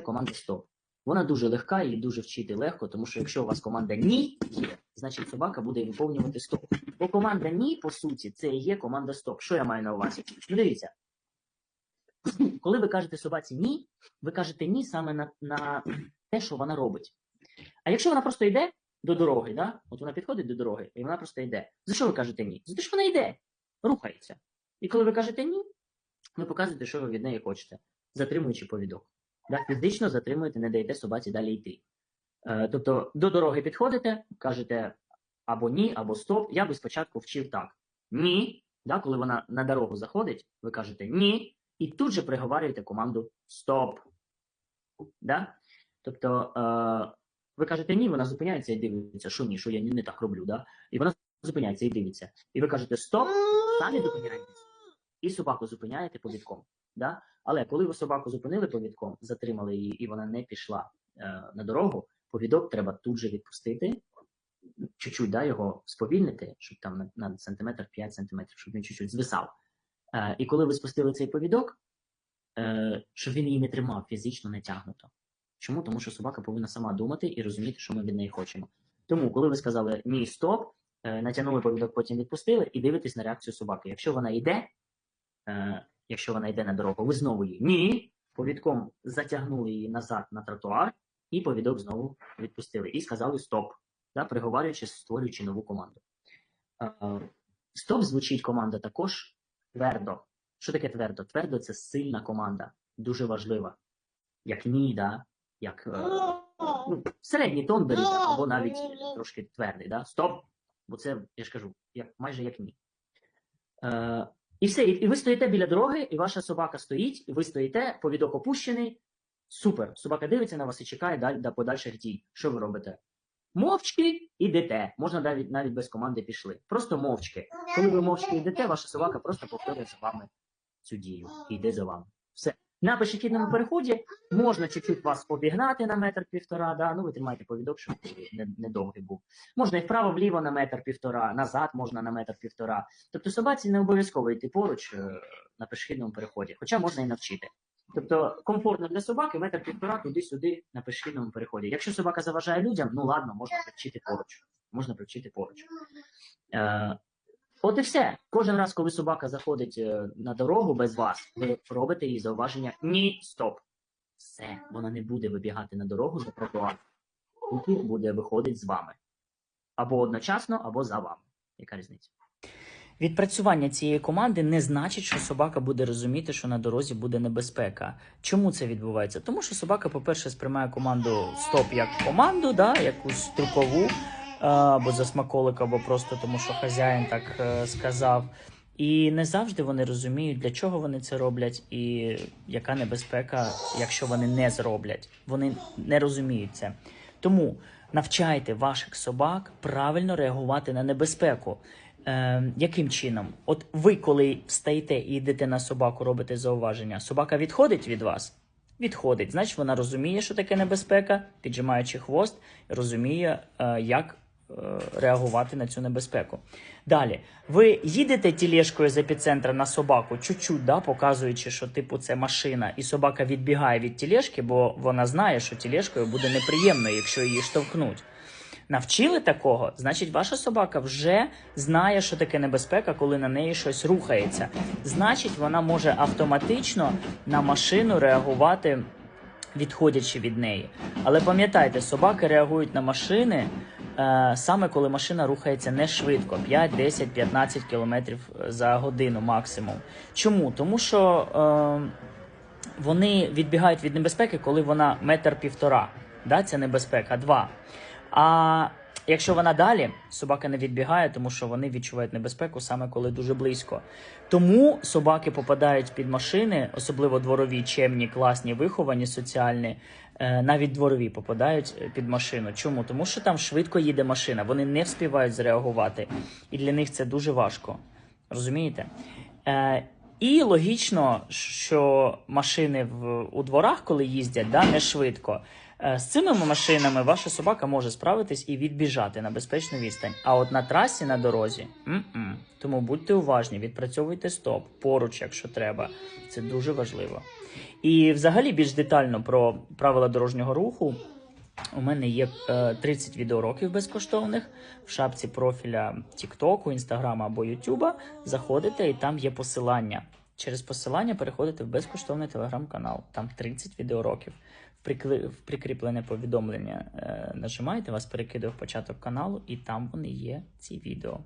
команда стоп. Вона дуже легка і дуже вчити легко, тому що якщо у вас команда ні є, значить собака буде виповнювати стоп. Бо команда ні, по суті, це і є команда стоп. Що я маю на увазі? Ну дивіться, коли ви кажете собаці ні, ви кажете ні саме на, на те, що вона робить. А якщо вона просто йде до дороги, да? от вона підходить до дороги, і вона просто йде. За що ви кажете ні? За те, що вона йде, рухається. І коли ви кажете ні, ви показуєте, що ви від неї хочете, затримуючи повідок. Да? Фізично затримуєте, не даєте собаці далі йти. Е, тобто до дороги підходите, кажете або ні, або стоп. Я би спочатку вчив так: ні. Да? Коли вона на дорогу заходить, ви кажете ні, і тут же приговарюєте команду стоп. Да? Тобто е, ви кажете ні, вона зупиняється і дивиться, що ні, що я не так роблю. Да? І вона зупиняється і дивиться. І ви кажете стоп, самі зупиняєтесь. І собаку зупиняєте повідком. Да? Але коли ви собаку зупинили повідком, затримали її, і вона не пішла е, на дорогу, повідок треба тут же відпустити, чуть-чуть да, його сповільнити, щоб там на, на сантиметр 5 сантиметрів, щоб він чуть-чуть звисав. Е, і коли ви спустили цей повідок, е, щоб він її не тримав фізично не тягнуто. Чому? Тому що собака повинна сама думати і розуміти, що ми від неї хочемо. Тому, коли ви сказали ні, стоп, е, натягнули повідок, потім відпустили, і дивитесь на реакцію собаки. Якщо вона йде, е, якщо вона йде на дорогу, ви знову її ні, повідком затягнули її назад на тротуар, і повідок знову відпустили. І сказали стоп, да, приговарюючи, створюючи нову команду. Е, Стоп звучить команда також твердо. Що таке твердо? Твердо це сильна команда, дуже важлива. Як ні, да? як е, ну, середній тон беріть, або навіть трошки твердий. Да? Стоп! Бо це, я ж кажу, як, майже як ні. І все, і, ви стоїте біля дороги, і ваша собака стоїть, і ви стоїте, повідок опущений. Супер. Собака дивиться на вас і чекає далі до подальших дій. Що ви робите? Мовчки ідете. Можна навіть навіть без команди пішли. Просто мовчки. Коли ви мовчки йдете, ваша собака просто повторює за вами цю дію і йде за вами. Все. На пішохідному переході можна чуть-чуть вас обігнати на метр півтора, да? ну ви тримаєте повідок, щоб не, не був. Можна і вправо-вліво на метр півтора, назад можна на метр півтора. Тобто собаці не обов'язково йти поруч е, на пішохідному переході, хоча можна і навчити. Тобто комфортно для собаки метр півтора туди-сюди на пішохідному переході. Якщо собака заважає людям, ну ладно, можна привчити поруч. Можна привчити поруч. Е, От і все. Кожен раз, коли собака заходить е, на дорогу без вас, ви робите їй зауваження ні, стоп. Все, вона не буде вибігати на дорогу за тротуар. Тільки буде виходити з вами. Або одночасно, або за вами. Яка різниця? Відпрацювання цієї команди не значить, що собака буде розуміти, що на дорозі буде небезпека. Чому це відбувається? Тому що собака, по-перше, сприймає команду стоп як команду, да, якусь строкову, або за смаколик, або просто тому, що хазяїн так е, сказав. І не завжди вони розуміють, для чого вони це роблять, і яка небезпека, якщо вони не зроблять. Вони не розуміють це. Тому навчайте ваших собак правильно реагувати на небезпеку. Е, яким чином? От ви, коли встаєте і йдете на собаку, робите зауваження, собака відходить від вас? Відходить. Значить, вона розуміє, що таке небезпека, піджимаючи хвост, розуміє, е, як реагувати на цю небезпеку. Далі, ви їдете тілешкою з епіцентра на собаку, чуть-чуть, да, показуючи, що типу це машина, і собака відбігає від тілешки, бо вона знає, що тілешкою буде неприємно, якщо її штовхнуть. Навчили такого, значить, ваша собака вже знає, що таке небезпека, коли на неї щось рухається. Значить, вона може автоматично на машину реагувати, відходячи від неї. Але пам'ятайте, собаки реагують на машини е, саме коли машина рухається не швидко 5, 10, 15 км за годину максимум. Чому? Тому що е, вони відбігають від небезпеки, коли вона метр півтора. Да, це небезпека. Два. А якщо вона далі, собака не відбігає, тому що вони відчувають небезпеку саме коли дуже близько. Тому собаки попадають під машини, особливо дворові, чемні, класні, виховані, соціальні, е, навіть дворові попадають е, під машину. Чому? Тому що там швидко їде машина, вони не вспівають зреагувати, і для них це дуже важко. Розумієте? І логічно, що машини в, у дворах, коли їздять, да, не швидко. Е, З цими машинами ваша собака може справитись і відбіжати на безпечну відстань. А от на трасі на дорозі м-м. тому будьте уважні, відпрацьовуйте стоп поруч, якщо треба. Це дуже важливо. І взагалі більш детально про правила дорожнього руху. У мене є е, 30 відеоуроків безкоштовних в шапці профіля TikTok, Instagram або YouTube. Заходите і там є посилання. Через посилання переходите в безкоштовний телеграм-канал. Там 30 відеоуроків. В, прикріплене повідомлення е, нажимаєте, вас перекидує в початок каналу, і там вони є, ці відео.